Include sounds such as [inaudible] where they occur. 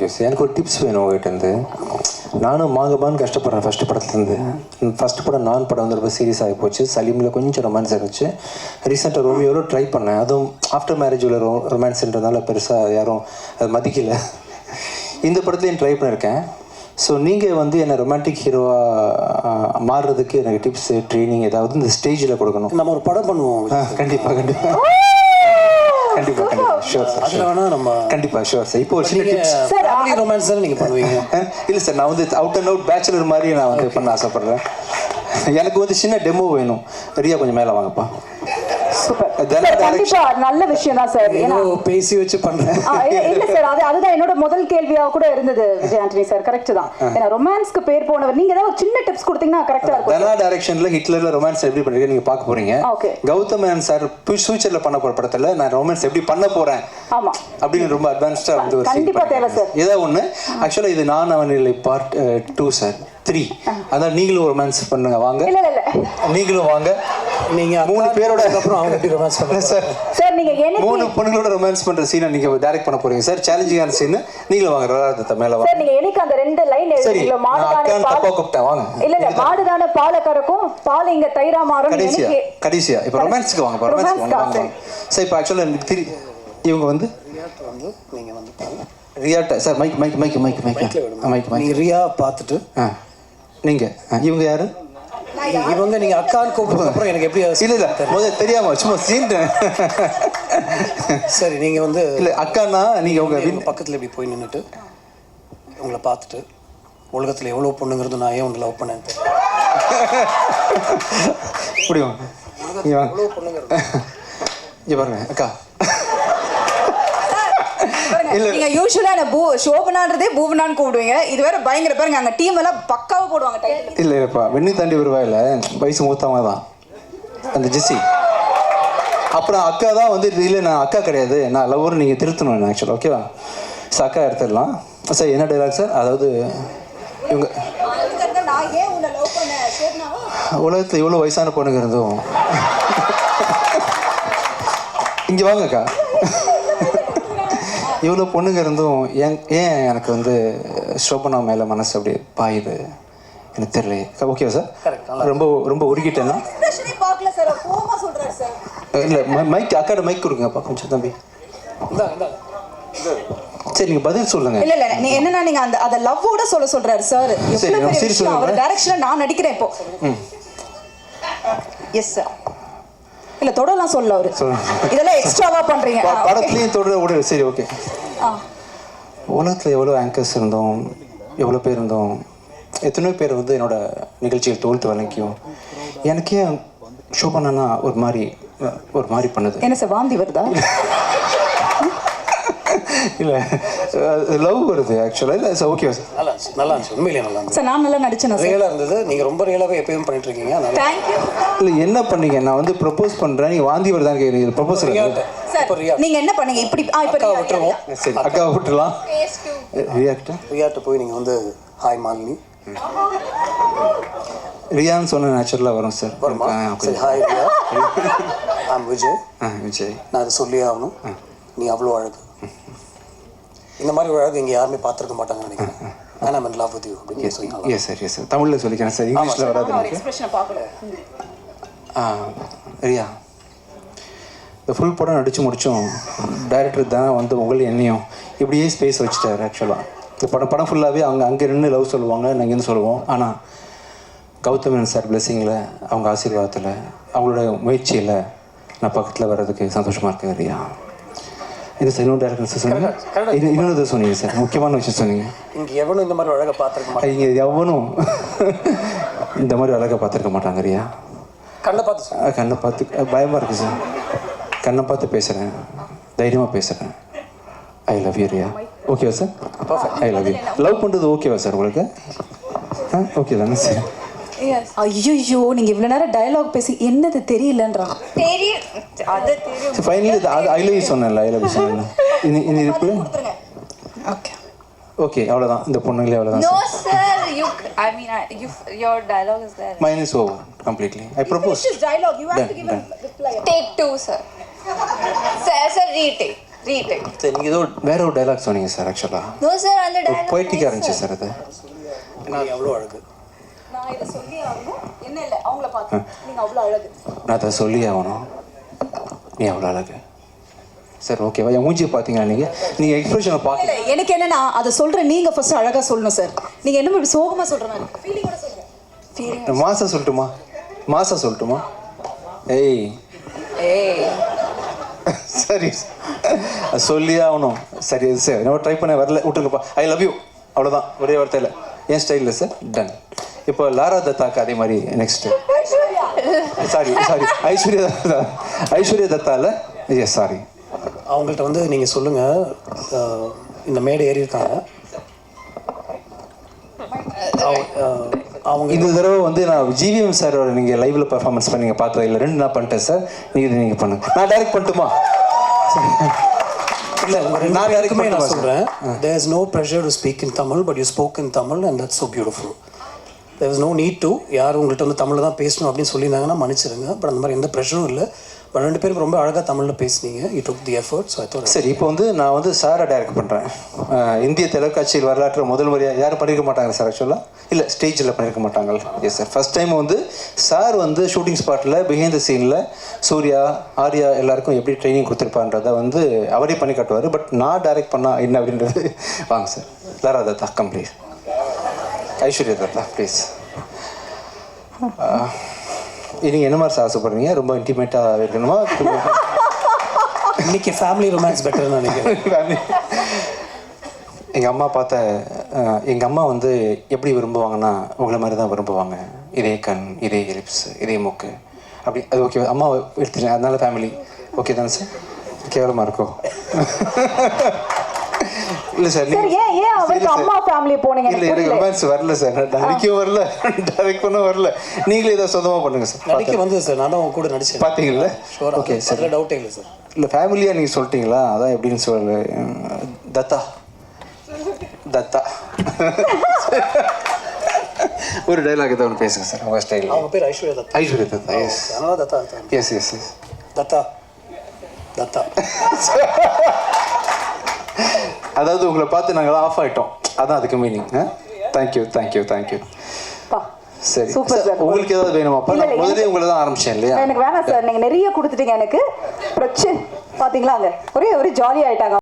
Thank you sir எனக்கு ஒரு tips வேணும் உங்ககிட்டருந்து நானும் மாங்கபான்னு கஷ்டப்படுறேன் ஃபஸ்ட்டு படத்துலேருந்து ஃபஸ்ட் படம் நான் படம் வந்து ரொம்ப சீரியஸ் ஆகி போச்சு. சலீமில் கொஞ்சம் ரொமான்ஸ் இருந்துச்சு. ரீசெண்டாக ரோமியோவில் ட்ரை பண்ணேன். அதுவும் ஆஃப்டர் மேரேஜ் உள்ள ரோ ரொமான்ஸ்ன்றதுனால பெருசாக யாரும் அது மதிக்கல. இந்த படத்துலையும் ட்ரை பண்ணியிருக்கேன் ஸோ நீங்கள் வந்து என்னை ரொமான்டிக் ஹீரோவாக மாறுறதுக்கு எனக்கு டிப்ஸ் ட்ரைனிங் ஏதாவது இந்த ஸ்டேஜில் கொடுக்கணும். நம்ம ஒரு படம் பண்ணுவோம். ஆ, கண்டிப்பா. [laughs] கண்டிப்பா கண்டிப்பா. ஷோர் சார் அதுல வேணா நம்ம கண்டிப்பா ஷோர் சார் இப்போ ஒரு சின்ன டிப்ஸ் ஃபேமிலி ரொமான்ஸ் தானே நீங்க பண்ணுவீங்க? [laughs] இல்லை சார் நான் வந்து அவுட் அண்ட் அவுட் பேச்சுலர் மாதிரி நான் வந்து பண்ண ஆசைப்படுறேன். எனக்கு வந்து சின்ன டெமோ வேணும். ரியா கொஞ்சம் மேலே வாங்கப்பா. கண்டிப்பா நல்ல விஷயம் தான் சார் பேசி வச்சு பண்றேன் இல்ல சார் அது அதுதான் என்னோட முதல் கேள்வியா கூட இருந்தது விஜய் ஆண்டனி சார் கரெக்ட் தான். ஏன்னா ரொமான்ஸ்க்கு பேர் போனவர் நீங்க ஏதாவது சின்ன டிப்ஸ் கொடுத்தீங்கன்னா கரெக்டா இருக்கும் தனா டைரக்ஷன்ல ஹிட்லர்ல ரொமான்ஸ் எப்படி பண்றீங்க நீங்க பார்க்க போறீங்க. கௌதம் மேனன் சார் ஃபியூச்சர்ல பண்ண போற படத்துல நான் ரொமான்ஸ் எப்படி பண்ண போறேன் ஆமா. அப்படின்னு ரொம்ப அட்வான்ஸ்டா வந்து ஒரு scene கண்டிப்பா தேவை. சார். ஏதோ ஒண்ணு. ஆக்சுவலா இது நான் அவன் இல்லை பார்ட் டூ சார் த்ரீ அதான் நீங்களும் ரொமான்ஸ் பண்ணுங்க வாங்க. நீங்களும் வாங்க. நீங்க மூணு பேரோட [laughs] அப்புறம் அவங்க எப்படி ரொமான்ஸ் பண்ணுவாங்க சார் சார் நீங்க மூணு என்னைக்கு பொண்ணுங்களோட ரொமான்ஸ் பண்ற சீனை நீங்க டைரக்ட் பண்ண போறீங்க. சார் சேலஞ்சிங்கான சீன் நீங்களும் வாங்க ரதாரத்தை மேல வாங்க. சார் நீங்க என்னைக்கு அந்த ரெண்டு லைன் நான் மாடுதானே பால் கூப்பிட்டேன் வாங்க. இல்ல இல்ல மாடுதானே பாலை கறக்கும் பால் இங்க தயிரா மாறும் கடைசியா எனக்கு கடைசியா. இப்போ ரொமான்ஸ்க்கு வாங்க ரொமான்ஸ்க்கு வாங்க. சார் இப்போ ஆக்சுவலாக எனக்கு திரி இவங்க வந்து வந்து நீங்க வந்து பாருங்க. ரியாட்ட sir mike mike mike mike mike mike mike நீங்க ரியா பார்த்துட்டு ஆ நீங்க ஆ, இவங்க யாரு? இவங்க நீங்க அக்கான்னு கூப்பிடுறது அப்புறம் எனக்கு எப்படி இல்ல இல்ல. முதல்ல தெரியாம சும்மா சீன்ட்டேன் சரி நீங்க வந்து இல்ல அக்கானா நீங்க உங்க இவங்க பக்கத்துல இப்படி போய் நின்னுட்டு உங்களை பார்த்துட்டு உலகத்துல எவ்வளவு பொண்ணுங்கிறது நான் ஏன் உங்களை லவ் பண்ணேன்னு தெரியல. இப்படி வாங்க இங்க பாருங்க அக்கா. நீங்க யூஸ்வலா என்ன பூ சோபனான்றதே பூவனான்னு கூப்பிடுவீங்க. இது வேற பயங்கர பாருங்க அங்க டீம் எல்லாம் பக்காவா போடுவாங்க டைட்டில் இல்ல இல்லப்பா வெண்ணி தாண்டி வருவாயில்ல வயசு மூத்தவங்க தான். அந்த ஜெஸ்ஸி. அப்புறம் அக்கா தான் வந்து இல்லை நான் அக்கா கிடையாது. நான் லவ்வர் நீங்கள் திருத்தணும் ஆக்சுவலாக ஓகேவா சார் அக்கா எடுத்துடலாம். சார் என்ன டைலாக் சார் அதாவது இவங்க உலகத்தில் இவ்வளோ வயசான பொண்ணுங்க இருந்தும். இங்கே வாங்க அக்கா. இவ்வளோ பொண்ணுங்க இருந்தும் ஏன் ஏன் எனக்கு வந்து ஸ்டோபனா மேலே மனசு அப்படி பாயுது? எனக்கு தெரியலையே. ஓகேவா சார் ரொம்ப ரொம்ப உருகிட்டேன்னா? எக்ஸ்பிரஷனே பார்க்கல சார் கோமா சொல்றாரு சார் இல்லை மைக் அக்காட மைக் கொடுங்கப்பா கொஞ்சம் தம்பி. சரி பதில் சொல்லுங்கள் இல்ல இல்ல நீ என்னன்னா நீங்க அந்த அத லவ்வோட சொல்ல சொல்றாரு சார் சரி, எவ்வளவு நான் பெரிய விஷயம். அவர் சொல்றேன். டைரக்ஷன்ல நான் நடிக்கிறேன் இப்போ. எஸ் சார் இல்ல தொடலாம் சொல்ல அவரு. இதெல்லாம் எக்ஸ்ட்ராவா பண்றீங்க. படத்துலையும் தொடர விட. சரி ஓகே. உலகத்தில் எவ்வளோ ஆங்கர்ஸ் இருந்தோம் எவ்வளோ பேர் இருந்தோம் எத்தனையோ பேர் வந்து என்னோட நிகழ்ச்சிகள் தோல்த்து வழங்கியும் எனக்கே ஷோ பண்ணனா ஒரு மாதிரி ஒரு மாதிரி பண்ணுது. என்ன சார் வாந்தி வருதா? [laughs] இல்லை லவ் வருது ஆக்சுவலாக இல்லை சார் ஓகே சார் நல்லா இருந்துச்சு நல்லா இருந்துச்சு. உண்மையிலேயே நல்லா இருந்துச்சு. சார் நான் நல்லா நடிச்சேனா சார் ரியலாக இருந்தது. நீங்க ரொம்ப ரியலாகவே எப்பயும் பண்ணிட்டு இருக்கீங்க அதனால. தேங்க்யூ இல்லை என்ன பண்ணீங்க? நான் வந்து ப்ரப்போஸ் பண்ணுறேன் நீங்கள் வாந்தி வருதான்னு கேட்குறீங்க ரியாட்ட சார் நீங்க என்ன பண்ணீங்க? இப்படி ஆ இப்ப அக்காவை விட்டுருவோம். சரி அக்காவை விட்டுலாம் ரியாக்டா ரியாட்ட போய் நீங்க வந்து ஹாய் மாலினி ரியான்னு சொன்ன நேச்சுரலாக வரும் சார் வருமா? சரி. ஹாய் ரியா ஆம் விஜய் ஆ விஜய். நான் அதை சொல்லியே ஆகணும். நீ அவ்வளோ அழகு. இந்த மாதிரி ஒரு அழகு இங்கே யாருமே பார்த்துருக்க மாட்டாங்கன்னு நினைக்கிறேன். லவ் வித் யூ அப்படின்னு நீங்க சொல்லி எஸ் சார் எஸ் சார் தமிழில் சொல்லிக்கிறேன் சார் இங்கிலீஷில் வராது ரியா இந்த ஃபுல் படம் நடித்து முடித்தோம் டைரக்டர் தான் வந்து உங்களையும் என்னையும் இப்படியே ஸ்பேஸ் வச்சுட்டாரு ஆக்சுவலாக இந்த படம் படம் ஃபுல்லாகவே அவங்க அங்கே நின்று லவ் சொல்லுவாங்க நாங்கள் சொல்லுவோம். ஆனால் கௌதமன் சார் பிளெஸிங்கில் அவங்க ஆசீர்வாதத்தில் அவங்களோட முயற்சியில் நான் பக்கத்தில் வர்றதுக்கு சந்தோஷமாக இருக்கேன் ரியா. இது சார் இன்னொரு டேரக்டர் சொன்னீங்க. இது இன்னொரு சொன்னீங்க சார். முக்கியமான விஷயம் சொன்னீங்க. இங்கே எவனும் இந்த மாதிரி ஒரு அழகை பார்த்துருக்க மாட்டாங்க. இங்கே எவனும் இந்த மாதிரி அழகாக பார்த்துருக்க மாட்டாங்க ரியா கண்ணை பார்த்து கண்ணை பார்த்து அஹ் பயமா இருக்கு சார். கண்ணை பார்த்து பேசுகிறேன் தைரியமாக பேசுகிறேன் ஐ லவ் யூ ரியா. ஓகேவா sir? I love you love பண்ணுறது ஓகேவா சார் உங்களுக்கு? ஆ ஓகே தானே சார். ஐயோ நீங்க இவ்வளவு நேரம் டயலாக் பேசி என்னது தெரியலன்றான் தெரியும் அது தெரியும் சரி ஃபைனலி அது ஐ லவ் யூ சொன்னேன்ல I love you okay okay அவ்வளோதான் இந்த பொண்ணுங்களே அவ்வளோதான் No, sir. I mean, I, you. Your dialogue is there. Mine is over completely I dialogue you have to Done, give done. a reply Take two, sir. Sir, sir, retake. Retake. சரி நீங்கள் ஏதோ வேற ஒரு dialogue சொன்னீங்க sir ஆக்சுவலாக No, sir, அந்த dialogue. பொய்ட்டிக்காக இருந்துச்சு sir அது நீ அவ்வளோ அழகு நான் இதை சொல்லி ஆகணும். என்ன இல்லை அவங்கள பார்த்து. நீங்க அவ்வளோ அழகு. நான் அதை சொல்லி ஆகணும். நீ அவ்வளோ அழகு. சார் ஓகேவா என் மூஞ்சியை பார்த்தீங்களா நீங்கள் நீங்கள் எக்ஸ்பிரஷனை இல்ல பார்க்க எனக்கு என்னன்னா அதை சொல்ற நீங்க ஃபர்ஸ்ட் அழகா சொல்லணும் சார் நீங்க என்ன இப்படி சோகமா சொல்ற மாதிரி? ஃபீலிங்கோட. மாசா சொல்லட்டுமா? மாசா சொல்லட்டுமா? ஏய். Hey. சரி. அது சொல்லியே ஆகணும். சரி சரி. நம்ம ட்ரை பண்ண வரல. விட்டுருங்கப்பா. ஐ லவ் யூ அவ்வளோதான் ஒரே வார்த்தையில். என் ஸ்டைலில் சார் டன் இப்போ லாரா தத்தாக்கு அதே மாதிரி next sorry sorry Aishwarya Dutta. Aishwarya தத்தால yes sorry அவங்கள்ட்ட வந்து நீங்கள் சொல்லுங்கள் இந்த மேடை ஏறி இருக்காங்க. அவங்க, இந்த தடவை வந்து நான் ஜிவிஎம் சாரோட நீங்கள் லைவ்ல பெர்ஃபார்மன்ஸ் பண்ணி நீங்கள் பார்த்தது இல்லை. ரெண்டு நான் பண்ணிட்டேன் சார் நீங்கள் இது நீங்கள் பண்ணுங்க. நான் டைரக்ட் பண்ணட்டுமா? இல்லை நான் direct நான் சொல்கிறேன் there is no pressure to speak in Tamil but you spoke in Tamil and that's so beautiful there is no need to யார் உங்கள்கிட்ட வந்து தமிழில் தான் பேசணும் அப்படின்னு சொல்லியிருந்தாங்கன்னா மன்னிச்சிருங்க. பட் அந்த மாதிரி எந்த ப்ரெஷரும் இல்லை. பட் ரெண்டு பேரும் ரொம்ப அழகாக தமிழில் பேசுனீங்க. You took the effort so சரி இப்போ வந்து நான் வந்து சாரை டைரக்ட் பண்ணுறேன் இந்திய தொலைக்காட்சியில் வரலாற்று முதல் முறையாக யாரும் பண்ணியிருக்க மாட்டாங்க சார் ஆக்சுவலாக இல்லை ஸ்டேஜில் பண்ணியிருக்க மாட்டாங்க. எஸ் சார் ஃபர்ஸ்ட் டைம் வந்து சார் வந்து ஷூட்டிங் ஸ்பாட்டில் பிஹைண்ட் த சீனில் சூர்யா ஆர்யா எல்லாருக்கும் எப்படி ட்ரைனிங் கொடுத்துருப்பான்றதை வந்து அவரே பண்ணி காட்டுவார். பட் நான் டைரக்ட் பண்ணால் என்ன அப்படின்றது? வாங்க sir Lara Dutta complete Aishwarya Dutta please நீங்கள் என்ன மாதிரி சார் ஆசைப்படுறீங்க ரொம்ப இன்டிமேட்டாக இருக்கணுமா? [laughs] இன்னைக்கு ஃபேமிலி ரொமான்ஸ் பெட்டர்னு நினைக்கிறேன். [laughs] எங்கள் அம்மா பார்த்த எங்கள் அம்மா வந்து எப்படி விரும்புவாங்கன்னா உங்களை மாதிரி தான் விரும்புவாங்க. இதே கண் இதே லிப்ஸ் இதே மூக்கு. அப்படி அது ஓகே அம்மா எடுத்துட்டேன் அதனால ஃபேமிலி ஓகே தானே சார் கேவலமாக இருக்கும் [laughs] இல்லை சார் சார் ஏன் ஏன் அவருக்கு அம்மா ஃபேமிலி போனீங்க? இல்லை எனக்கு. ரொமான்ஸ் வரல சார். நடிக்கவும் வரல. டைரக்ட் பண்ண வரல. நீங்களே ஏதோ சொந்தமாக பண்ணுங்க சார். நடிக்க வந்து சார். நான் தான் உங்க கூட நடிச்சேன். பார்த்தீங்கல்ல? ஷோரா ஓகே சார். டவுட்டே இல்லை சார். இல்லை ஃபேமிலியாக நீங்கள் சொல்லிட்டீங்களா? அதான் எப்படின்னு சொல்ல தத்தா. தத்தா. ஒரு டைலாக் ஏதோ ஒன்று பேசுங்க சார். உங்கள் ஸ்டைலில் அவங்க பேர் ஐஸ்வர்யா தத்தா. ஐஸ்வர்யா தத்தா. எஸ் அதனால Dutta Dutta. Yes yes yes Dutta. Dutta. அதாவது உங்களை பார்த்து நாங்கள் ஆஃப் ஆகிட்டோம் அதான் அதுக்கு மீனிங் தேங்க்யூ தேங்க்யூ தேங்க்யூ சரி. உங்களுக்கு ஏதாவது வேணுமாப்பா? நான் முதலே உங்களை தான் ஆரம்பிச்சேன் இல்லையா? எனக்கு வேணாம் சார் நீங்க நிறைய கொடுத்துட்டீங்க எனக்கு. பிரச்சனை பாத்தீங்களா அங்க ஒரே ஒரே ஜாலி ஆயிட்டாங்க.